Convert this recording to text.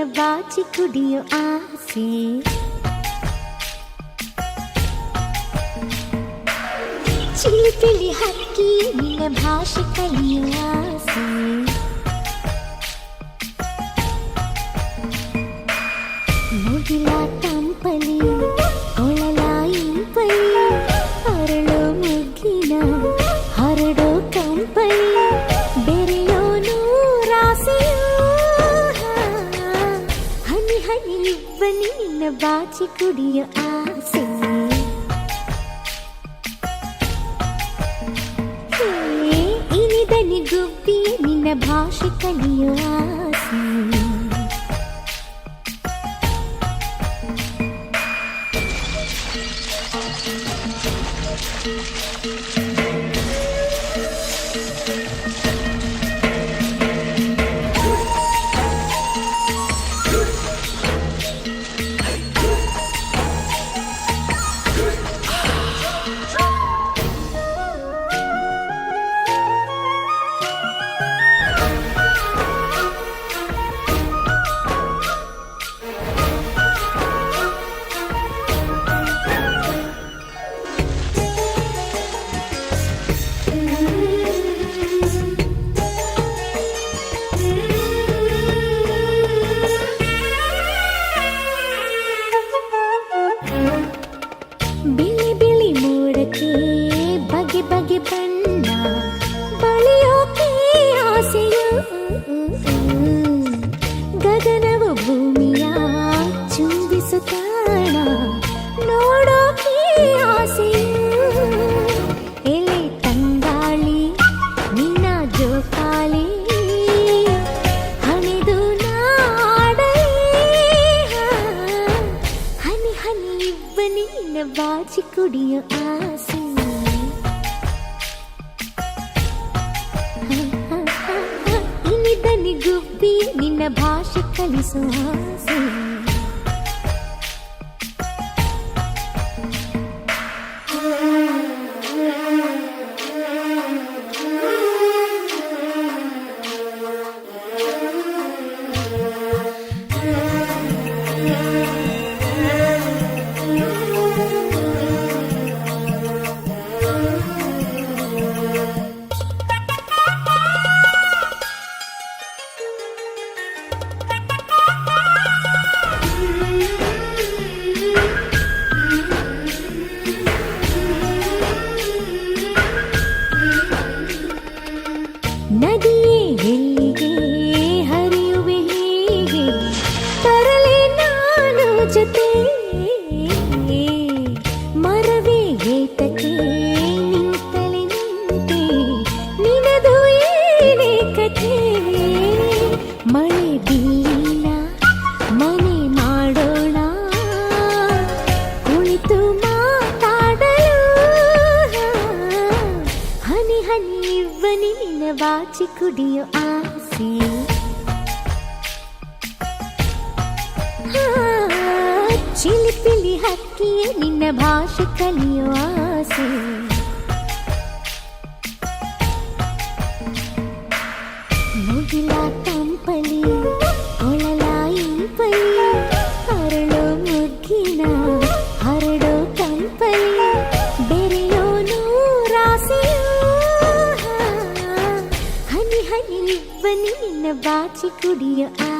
ಬಾಚಿ ಕುಡಿಯೋ ಆಸೆ ಚಿಲಿಪಿಲಿ ಹಕ್ಕಿ ನಿನ್ನ ಭಾಷೆ ಕಲಿಯೋ ಆಸೆ ಮುಗಿಲ ತಂಪಲಿ ಹನಿ ಹನಿ ಇಬ್ಬನಿ ನಿನ್ನ ಬಾಚಿ ಕುಡಿಯೋ ಆಸೆ ಹೇ, ಇನಿದನಿ ಗುಬ್ಬಿ ನಿನ್ನ ಭಾಷೆ ಕಲಿಯೋ ಆಸೆ ಬಿಳಿ ನಿನ್ನ ಬಾಚಿ ಕುಡಿಯೋ ಆಸೆ ಇನಿದನಿ ಗುಬ್ಬಿ ನಿನ್ನ ಭಾಷೆ ಕಲಿಸೋ ಆಸೆ ನದಿಯೇ ಮಳೆ ಬಿಲ್ಲಿನ ಮನೆ ಮಾಡೋಣ ಕುಳಿತು ಮಾತಾಡಲು ಹನಿ ಹನಿ ಇವ್ವನಿ ನಿನ್ನ ಬಾಚಿ ಕುಡಿಯೋ ಆಸೆ ಆ, ಚಿಲಿಪಿಲಿ ಹಕ್ಕಿಯೇ ನಿನ್ನ ಭಾಷೆ ಕಲಿಯೋ ಆಸೆ ಮುಗಿಲ ತಂಪಲಿ ಕೊಳಲ ಇಂಪಲಿ ಅರಳೋ ಮುಗ್ಗಿನ ಹರಡೋ ಕಂಪಲಿ ಬೆರೆಯೋನು ರಾಸೆಯೋ ಹನಿ ಹನಿ ಇಬ್ಬನಿ ನಿನ್ನ ಬಾಚಿ ಕುಡಿಯೋ ಆ